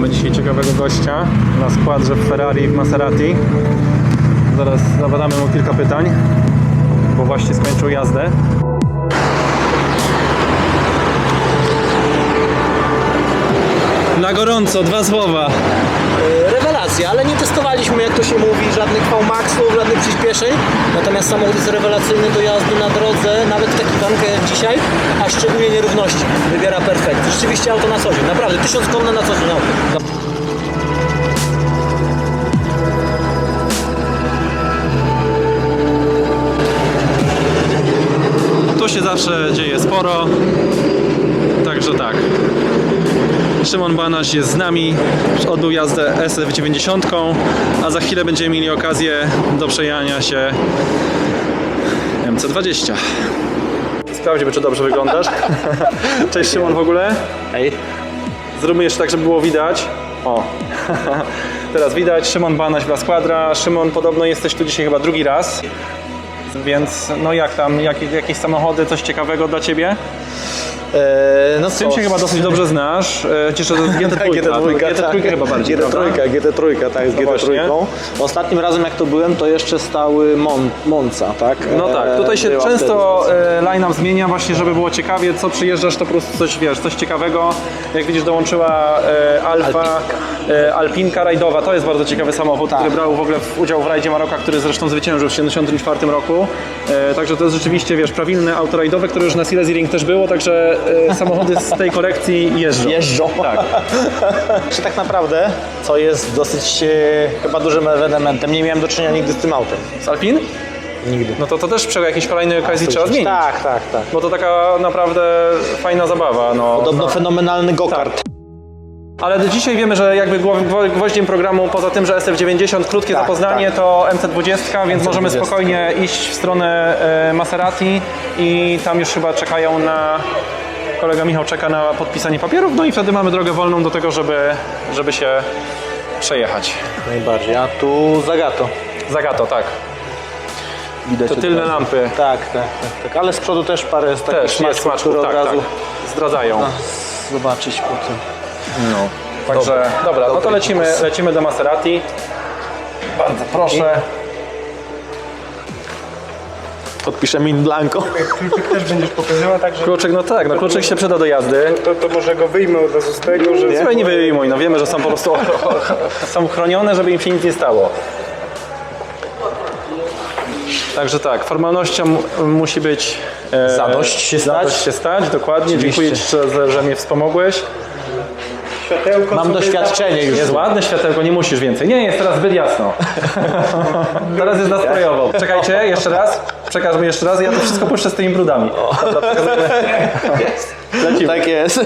Mamy dzisiaj ciekawego gościa na składrze w Ferrari w Maserati. Zaraz zadamy mu kilka pytań, bo właśnie skończył jazdę. Na gorąco, dwa słowa. Ale nie testowaliśmy, jak to się mówi, żadnych V-Maxów, żadnych przyspieszeń. Natomiast samochód jest rewelacyjny do jazdy na drodze, nawet w takich warunkach jak dzisiaj, a szczególnie nierówności. Wybiera perfekt. Rzeczywiście auto na co dzień, naprawdę, tysiąc konne na co dzień auto. Tu się zawsze dzieje sporo, także tak. Szymon Banaś jest z nami, odbył jazdę SF90, a za chwilę będziemy mieli okazję do przejechania się MC20. Sprawdźmy, czy dobrze wyglądasz. Cześć Szymon w ogóle. Hej. Zróbmy jeszcze tak, żeby było widać. O, teraz widać. Szymon Banaś Blas Quadra. Szymon, podobno jesteś tu dzisiaj chyba drugi raz. Więc no jak tam, jak, jakieś samochody, coś ciekawego dla Ciebie? Eee, no Z tym się chyba dosyć dobrze znasz. E, Cieszę, że GT3. GT3, GT3 chyba bardziej, GT3, prawda? GT3, tak, z No właśnie. GT3. Ostatnim razem jak to byłem, to jeszcze stały Mon Monza, tak? No tak, tutaj się była często wtedy. e, line-up zmienia właśnie, żeby było ciekawie, co przyjeżdżasz, to po prostu coś, wiesz, coś ciekawego. Jak widzisz, dołączyła e, Alfa, e, Alpinka rajdowa, to jest bardzo ciekawy samochód, Tak. który brał w ogóle w udział w rajdzie Maroka, który zresztą zwyciężył w 1974 roku. E, także to jest rzeczywiście, wiesz, prawilne auto rajdowe, które już na Silesia Ring też było, także e, samochody z tej kolekcji jeżdżą. Jeżdżą. Tak. Czy tak naprawdę, co jest dosyć e, chyba dużym ewenementem, nie miałem do czynienia nigdy z tym autem. Z Alpin? Nigdy. No to to też przy jakiejś kolejnej okazji trzeba zmienić. Tak, tak, tak. Bo to taka naprawdę fajna zabawa. No, Podobno no. fenomenalny go-kart. Ale dzisiaj wiemy, że jakby gwo- gwoździem programu, poza tym, że SF90, krótkie Tak, zapoznanie, tak. to MC20, więc możemy MC20. spokojnie iść w stronę e, Maserati i tam już chyba czekają na... Kolega Michał czeka na podpisanie papierów, no i wtedy mamy drogę wolną do tego, żeby, żeby się przejechać. Najbardziej. A tu Zagato. Zagato, tak. Widać Te od tylne razu. lampy Tak, tak, tak, tak. Ale z przodu też parę z takich też jest smaczków, smaczków, które tak, od razu tak. Zdradzają. zobaczyć potem. No. Także, dobra, no to lecimy, lecimy do Maserati. Bardzo proszę. Podpiszemy in blanco. Kluczyk też będziesz pokazywał, także Kluczyk, no tak, no kluczyk się przyda do jazdy. to, to może go wyjmę od razu z tego, że... Słuchaj, nie wyjmuj, no wiemy, że są po prostu są chronione, żeby im się nic nie stało. Także tak, formalnością m- musi być e, Zadość się stać. zadość się stać, dokładnie. Oczywiście. Dziękuję Ci, że, że mnie wspomogłeś. Światełko Mam doświadczenie już. Jest ładne światełko, nie musisz więcej. Nie, jest teraz zbyt jasno. teraz jest nastrojowo. Czekajcie, jeszcze raz. Przekaż mi jeszcze raz, ja to wszystko puszczę z tymi brudami. Dobra. Lecimy. Tak jest.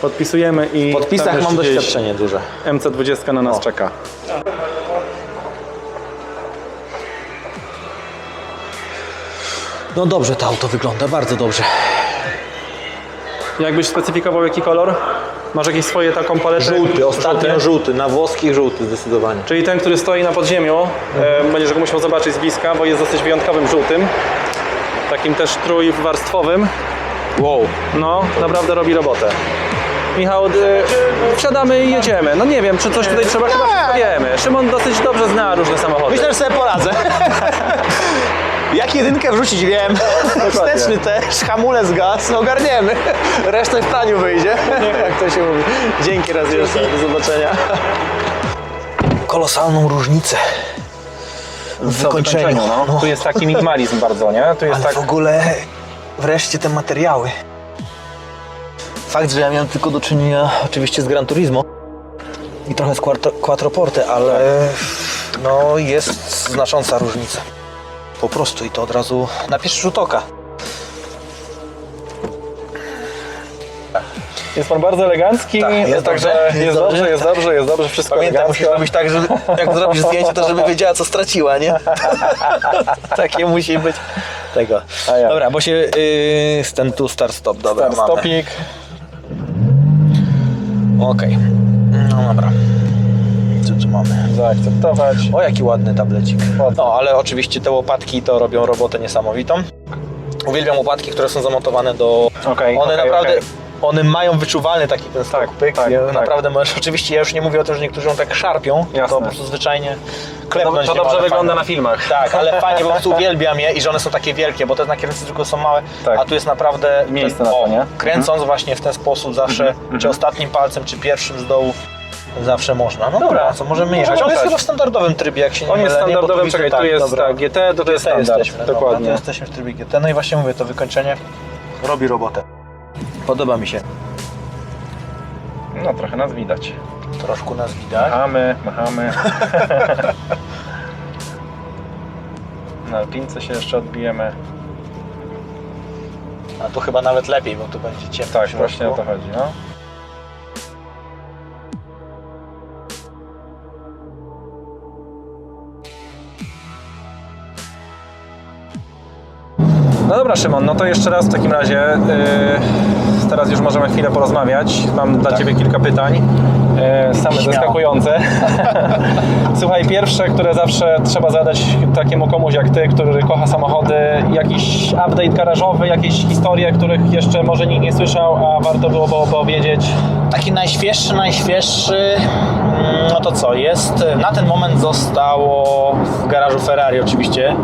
Podpisujemy i W podpisach tam mam doświadczenie duże. MC20 na nas czeka. No dobrze to auto wygląda, bardzo dobrze. Jakbyś specyfikował jaki kolor? Masz jakieś swoje taką paletę? Żółty, ostatnio Żółty? żółty, na włoskich żółty zdecydowanie. Czyli ten, który stoi na podziemiu, e, będziesz go musiał zobaczyć z bliska, bo jest dosyć wyjątkowym żółtym. Takim też trójwarstwowym. Wow. No, naprawdę robi robotę. Michał, e, wsiadamy i jedziemy. No nie wiem, czy coś tutaj trzeba, chyba wszystko wiemy. Szymon dosyć dobrze zna różne samochody. Myślę, że sobie poradzę. Jak jedynkę wrzucić, wiem. Wsteczny też, hamulec, gaz, no ogarniemy. Resztę w taniu wyjdzie, jak to się mówi. Dzięki raz jeszcze, do zobaczenia. Kolosalną różnicę w wykończeniu. no. Tu jest taki minimalizm bardzo, nie? Tu jest Ale tak... w ogóle wreszcie te materiały. Fakt, że ja miałem tylko do czynienia oczywiście z Gran Turismo i trochę z Quattro- Quattroporte, ale no jest znacząca różnica. Po prostu i to od razu na pierwszy rzut oka. Jest pan bardzo elegancki, Tak, jest także dobrze, jest dobrze, dobrze, jest dobrze, jest dobrze, wszystko Pamiętaj, elegancko. musisz robić tak, że jak zrobisz zdjęcie, to żeby wiedziała, co straciła, nie? Takie musi być tego. A jak? Dobra, bo się yy, stand to start stop, dobra, Start, mamy. stopik. Okej. No dobra. Tu mamy? Zaakceptować. O, jaki ładny tablecik. No, ale oczywiście te łopatki to robią robotę niesamowitą. Uwielbiam łopatki, które są zamontowane do... Okej, One okej, naprawdę okej. one mają wyczuwalny taki ten skok, Tak, pyk, tak, tak. naprawdę możesz, oczywiście ja już nie mówię o tym, że niektórzy ją tak szarpią, Jasne. to po prostu zwyczajnie To, klepnąć to nią, dobrze wygląda fajnie. na filmach. Tak, ale fajnie, po prostu uwielbiam je i że one są takie wielkie, bo te na kierownicy tylko są małe, Tak. a tu jest naprawdę Miejsce ten, na to, nie? Kręcąc właśnie w ten sposób zawsze, czy ostatnim palcem, czy pierwszym z dołu, zawsze można. No dobra, co możemy jechać. On jest jechać. chyba w standardowym trybie, jak się nie On jest tu standardowym, czekaj, tak, tu jest dobra. tak, GT, to to jest standard. jesteśmy, dobra, Dokładnie. to jesteśmy w trybie GT. No i właśnie mówię, to wykończenie robi robotę. Podoba mi się. No trochę nas widać. Troszkę nas widać. Machamy, machamy. Na alpince się jeszcze odbijemy. A tu chyba nawet lepiej, bo tu będzie ciemno. w Tak, właśnie o to chodzi, no. No dobra Szymon, no to jeszcze raz w takim razie yy, teraz już możemy chwilę porozmawiać. Mam dla Ciebie kilka pytań, yy, same Śmiało. zaskakujące. Słuchaj, pierwsze, które zawsze trzeba zadać takiemu komuś jak Ty, który kocha samochody, jakiś update garażowy, jakieś historie, których jeszcze może nikt nie słyszał, a warto byłoby opowiedzieć. Taki najświeższy, najświeższy, mm, no to co, jest, na ten moment zostało w garażu Ferrari oczywiście,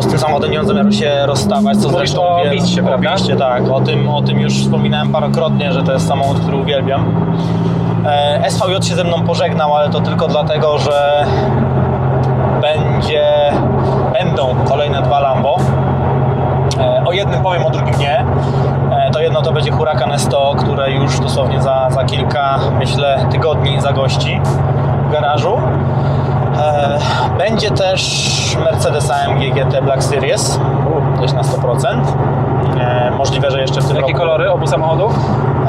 bo z tym samochodem nie mam zamiaru się rozstawać, co Mówisz zresztą o wiem- o prawda? Biście, tak, o tym, o tym już wspominałem parokrotnie, że to jest samochód, który uwielbiam. E, SVJ się ze mną pożegnał, ale to tylko dlatego, że będzie, będą kolejne dwa Lambo. E, O jednym powiem, o drugim nie. E, To jedno to będzie Huracan S100, które już dosłownie za, za kilka, myślę, tygodni zagości w garażu. E, Będzie też Mercedes AMG GT Black Series, gdzieś na 100%. E, Możliwe, że jeszcze w tym Jakie roku. kolory obu samochodów?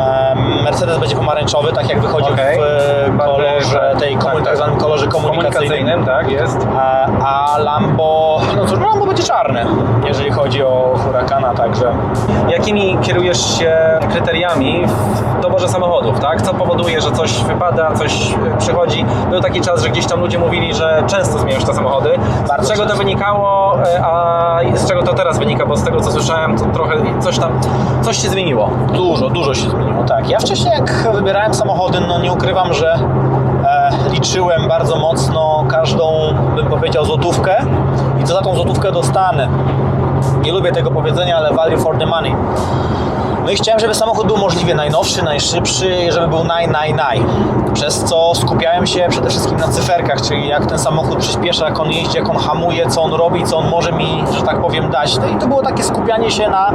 E, Mercedes będzie pomarańczowy, tak jak wychodził Okej. w Bardzo- kolorze, tej tak, tak. tak zwanym kolorze komunikacyjnym. Tak, jest. A, a Lambo, no cóż, Lambo będzie czarne, jeżeli chodzi o Huracana, także Jakimi kierujesz się kryteriami w doborze samochodów, tak? Co powoduje, że coś wypada, coś e, przychodzi? Był taki czas, że gdzieś tam ludzie mówili, że często zmieniasz te samochody. Bardzo z czego to wynikało, e, a z czego to teraz wynika? Bo z tego, co słyszałem, to trochę coś tam, coś się zmieniło. dużo, dużo się zmieniło. Tak, ja wcześniej jak wybierałem samochody, no nie ukrywam, że e, liczyłem bardzo mocno każdą, bym powiedział, złotówkę i co za tą złotówkę dostanę. Nie lubię tego powiedzenia, ale value for the money. No i chciałem, żeby samochód był możliwie najnowszy, najszybszy, żeby był naj, naj, naj. Przez co skupiałem się przede wszystkim na cyferkach, czyli jak ten samochód przyspiesza, jak on jeździ, jak on hamuje, co on robi, co on może mi, że tak powiem, dać. No i to było takie skupianie się na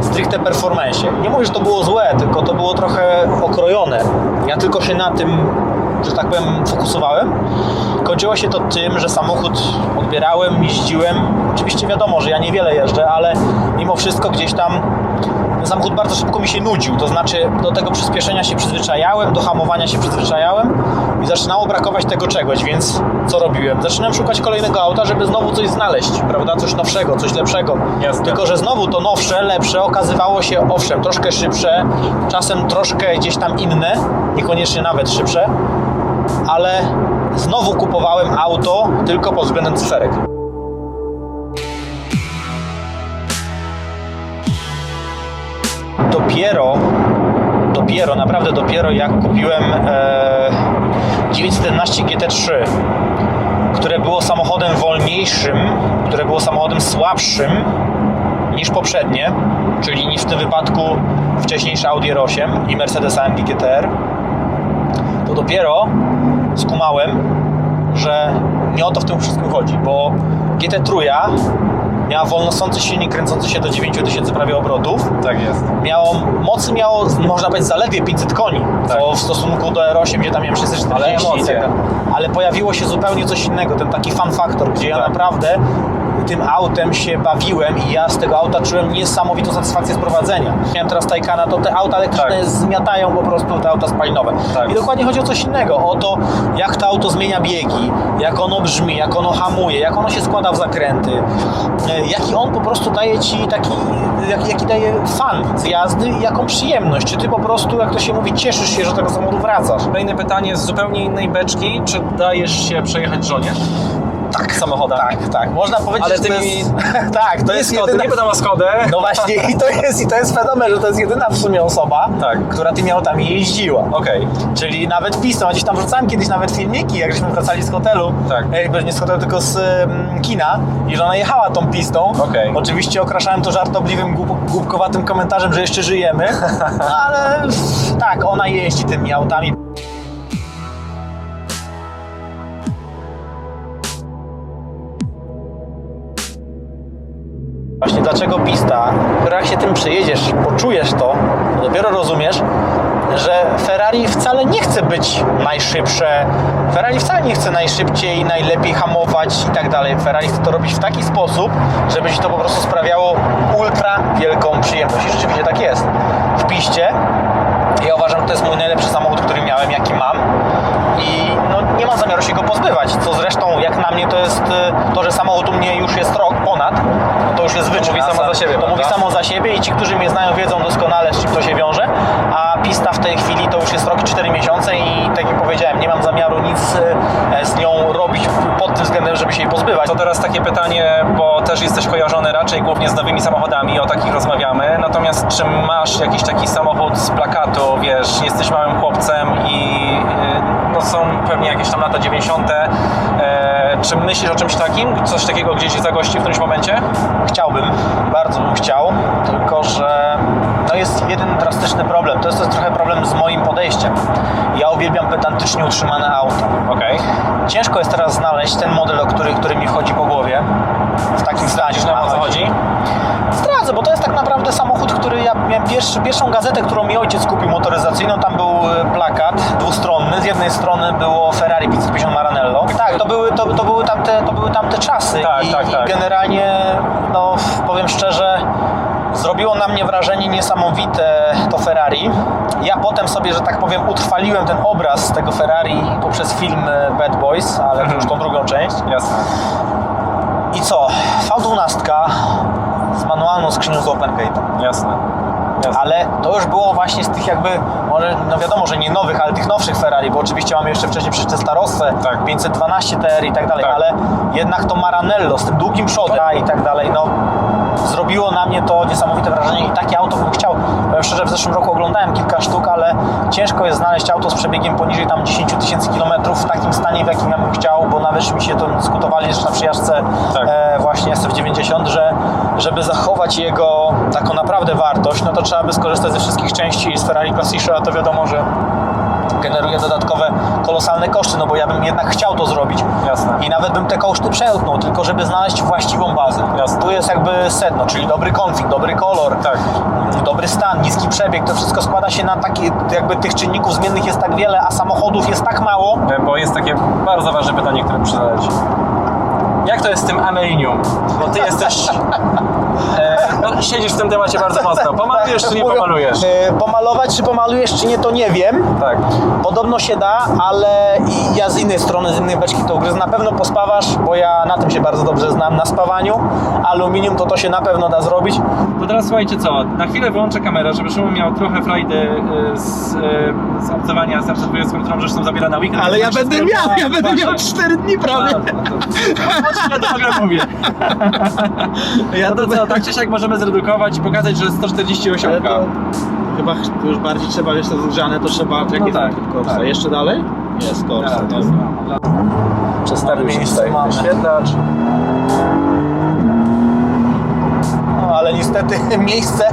stricte performance. Nie mówię, że to było złe, tylko to było trochę okrojone. Ja tylko się na tym, że tak powiem, fokusowałem. Kończyło się to tym, że samochód odbierałem, jeździłem. Oczywiście wiadomo, że ja niewiele jeżdżę, ale mimo wszystko gdzieś tam ten samochód bardzo szybko mi się nudził. To znaczy do tego przyspieszenia się przyzwyczajałem, do hamowania się przyzwyczajałem i zaczynało brakować tego czegoś, więc co robiłem? Zaczynałem szukać kolejnego auta, żeby znowu coś znaleźć, prawda? Coś nowszego, coś lepszego. Jasne. Tylko, że znowu to nowsze, lepsze okazywało się owszem troszkę szybsze, czasem troszkę gdzieś tam inne, niekoniecznie nawet szybsze, ale znowu kupowałem auto tylko pod względem cyferek. Dopiero, dopiero, naprawdę dopiero jak kupiłem e, 911 GT3, które było samochodem wolniejszym, które było samochodem słabszym niż poprzednie, czyli niż w tym wypadku wcześniejsze Audi R8 i Mercedes AMG GTR, to dopiero skumałem, że nie o to w tym wszystkim chodzi, bo GT3 miała wolnosący silnik kręcący się do 9000 prawie obrotów, Tak jest. miało, mocy miało, można powiedzieć, zaledwie 500 koni, Tak. w stosunku do R8, gdzie tam miałem 640 Ale dalej. Ale pojawiło się zupełnie coś innego, ten taki fun factor, gdzie ja Tak. naprawdę tym autem się bawiłem i ja z tego auta czułem niesamowitą satysfakcję z prowadzenia. Miałem teraz Taycana, to te auta elektryczne Tak. zmiatają po prostu te auta spalinowe. Tak. I dokładnie chodzi o coś innego, o to jak to auto zmienia biegi, jak ono brzmi, jak ono hamuje, jak ono się składa w zakręty, e, jaki on po prostu daje Ci taki, jaki, jaki daje fan z jazdy i jaką przyjemność. Czy Ty po prostu, jak to się mówi, cieszysz się, że tego samochodu wracasz? Kolejne pytanie z zupełnie innej beczki. Czy dajesz się przejechać żonie? Tak. samochodami. Tak, tak. Można powiedzieć, Ale że to tymi- jest... tak, to jest Skody, jedyna... nie pytam o Skodę. No właśnie i to jest, i to jest fenomen, że to jest jedyna w sumie osoba, Tak. która tymi autami jeździła. Okej. Czyli nawet pistą, a gdzieś tam wrzucałem kiedyś nawet filmiki, jak żeśmy wracali z hotelu, Tak. e, nie z hotelu, tylko z kina i że ona jechała tą pistą. Okej. Oczywiście okraszałem to żartobliwym, głup, głupkowatym komentarzem, że jeszcze żyjemy, no, ale tak, ona jeździ tymi autami. Dlaczego pista? Jak się tym przejedziesz, poczujesz to, to dopiero rozumiesz, że Ferrari wcale nie chce być najszybsze, Ferrari wcale nie chce najszybciej, najlepiej hamować i tak dalej. Ferrari chce to robić w taki sposób, żeby ci to po prostu sprawiało ultra wielką przyjemność. I rzeczywiście tak jest. W piście ja uważam, że to jest mój najlepszy samochód, który miałem, jaki mam. I no, nie mam zamiaru się go pozbywać. Co zresztą, jak na mnie, to jest y, to, że samochód u mnie już jest rok ponad. To już jest wyczyn. mówi samo za siebie, To mówi samo za siebie i ci, którzy mnie znają, wiedzą doskonale, z czym to się wiąże. A pista w tej chwili to już jest rok i 4 miesiące i tak jak powiedziałem, nie mam zamiaru nic y, z nią robić pod tym względem, żeby się jej pozbywać. To teraz takie pytanie, bo też jesteś kojarzony raczej głównie z nowymi samochodami, o takich rozmawiamy. Natomiast czy masz jakiś taki samochód z plakatu, wiesz, jesteś małym chłopcem i y, no są pewnie jakieś tam lata 90. Czy myślisz o czymś takim? Coś takiego gdzieś zagości w którymś momencie? Chciałbym, bardzo bym chciał, tylko że no jest jeden drastyczny problem. To jest, to jest trochę problem z moim podejściem. Ja uwielbiam pedantycznie utrzymane auto. Okej. Ciężko jest teraz znaleźć ten model, o który, który mi wchodzi po głowie. W takim stanie. Wiesz, o co chodzi? Bo to jest tak naprawdę samochód, który ja miałem pierwszy, pierwszą gazetę, którą mi ojciec kupił motoryzacyjną. Tam był e, plakat dwustronny. Z jednej strony było Ferrari 550 Maranello. Tak, to były, to, to były, tamte, to były tamte czasy. Tak, I, tak, tak. I generalnie, no powiem szczerze, zrobiło na mnie wrażenie niesamowite to Ferrari. Ja potem sobie, że tak powiem, utrwaliłem ten obraz tego Ferrari poprzez film e, Bad Boys, ale Mhm. już tą drugą część. Jasne. I co? V12 z manualną skrzynią z Open Gate. Jasne. Jasne. Ale to już było właśnie z tych jakby, może, no wiadomo, że nie nowych, ale tych nowszych Ferrari, bo oczywiście mamy jeszcze wcześniej przecież te Starosse, Tak. 512 TR i tak dalej, Tak. ale jednak to Maranello z tym długim przodem i tak dalej, no zrobiło na mnie to niesamowite wrażenie i takie auto bym chciał. Powiem szczerze, w zeszłym roku oglądałem kilka sztuk, ale ciężko jest znaleźć auto z przebiegiem poniżej tam 10 tysięcy kilometrów w takim stanie, w jakim ja bym chciał, bo nawet mi się to dyskutowali jeszcze na przyjażdżce Tak. e, właśnie SF90, że żeby zachować jego taką naprawdę wartość, no to trzeba by skorzystać ze wszystkich części z Ferrari Classica, a to wiadomo, że generuje dodatkowe kolosalne koszty, no bo ja bym jednak chciał to zrobić. Jasne. I nawet bym te koszty przełknął, tylko żeby znaleźć właściwą bazę. Jasne. Tu jest jakby sedno, czyli dobry konfig, dobry kolor, Tak. dobry stan, niski przebieg, to wszystko składa się na takie, jakby tych czynników zmiennych jest tak wiele, a samochodów jest tak mało. E, Bo jest takie bardzo ważne pytanie, które muszę zadać. Jak to jest z tym amelinium? Bo ty jesteś... E, no, siedzisz w tym temacie bardzo mocno. Pomalujesz czy nie Mówią, pomalujesz? e, Pomalować czy pomalujesz czy nie, to nie wiem. Tak. Podobno się da, ale i ja z innej strony, z innej beczki to ugryzę. Na pewno pospawasz, bo ja na tym się bardzo dobrze znam, na spawaniu. Aluminium to to się na pewno da zrobić. To teraz słuchajcie co, na chwilę wyłączę kamerę, żeby Szymon miał trochę frajdy y, z, y, z obcowania z Arcytwojewską, którą zresztą zabiera na weekend. Ale ja będę miał, ja będę miał 4 dni prawie. A, no to- no to ja to mówię. Co, tak czy siak możemy zredukować i pokazać, że 148 Ale to chyba ch- już bardziej trzeba, wiesz, to zgrzane, to trzeba, jak No jest tak, Corsa. tak. Jeszcze dalej? Jest Corsa, Tak, no. jest. Przestawił się miejsce tutaj wyświetlacz. No, ale niestety miejsce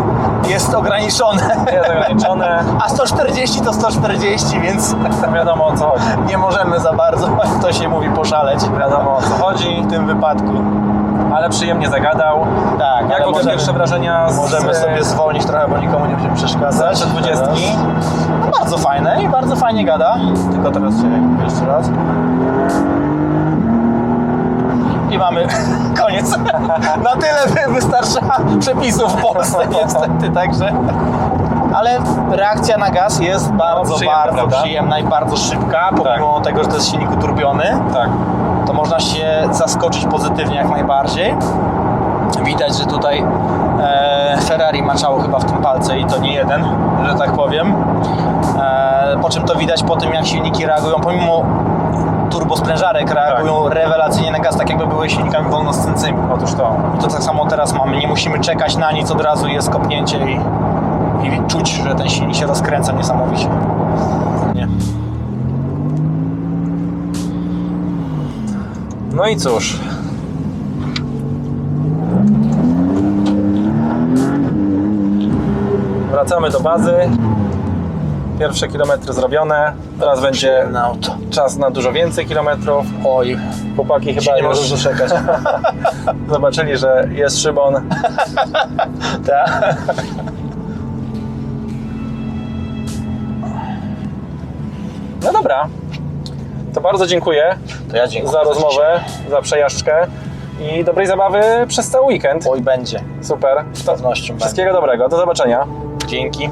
jest ograniczone. Jest ograniczone. A 140 to 140, więc Wiadomo o co chodzi. nie możemy za bardzo, jak to się mówi, poszaleć Wiadomo o co chodzi, w tym wypadku. Ale przyjemnie zagadał. Tak, Jak możemy- pierwsze wrażenia z... Możemy sobie zwolnić trochę, bo nikomu nie będziemy przeszkadzać. Zawsze dwudziestki. No, bardzo fajne i bardzo fajnie gada. Tylko teraz czekaj, jeszcze raz. I mamy koniec. Na tyle wy- wystarcza przepisów w Polsce niestety, także. Ale reakcja na gaz jest bardzo, przyjemna, bardzo prawda? przyjemna i bardzo szybka, pomimo tego, że to jest silnik uturbiony Tak. To można się zaskoczyć pozytywnie jak najbardziej. Widać, że tutaj e, Ferrari maczało chyba w tym palce i to nie jeden, że tak powiem. E, po czym to widać po tym, jak silniki reagują, pomimo turbosprężarek reagują rewelacyjnie na gaz, tak jakby były silnikami wolnoscęcymi. Otóż to. I to tak samo teraz mamy. Nie musimy czekać na nic, od razu jest kopnięcie i, i czuć, że ten silnik się rozkręca niesamowicie. No i cóż. Wracamy do bazy. Pierwsze kilometry zrobione. Teraz będzie czas na dużo więcej kilometrów. Oj, Chłopaki chyba nie już doczekać. zobaczyli, że jest Szymon. Tak. To bardzo dziękuję To ja dziękuję. za rozmowę, za przejażdżkę i dobrej zabawy przez cały weekend. Oj, będzie. Super. Z pewnością będzie. Wszystkiego dobrego. Do zobaczenia. Dzięki.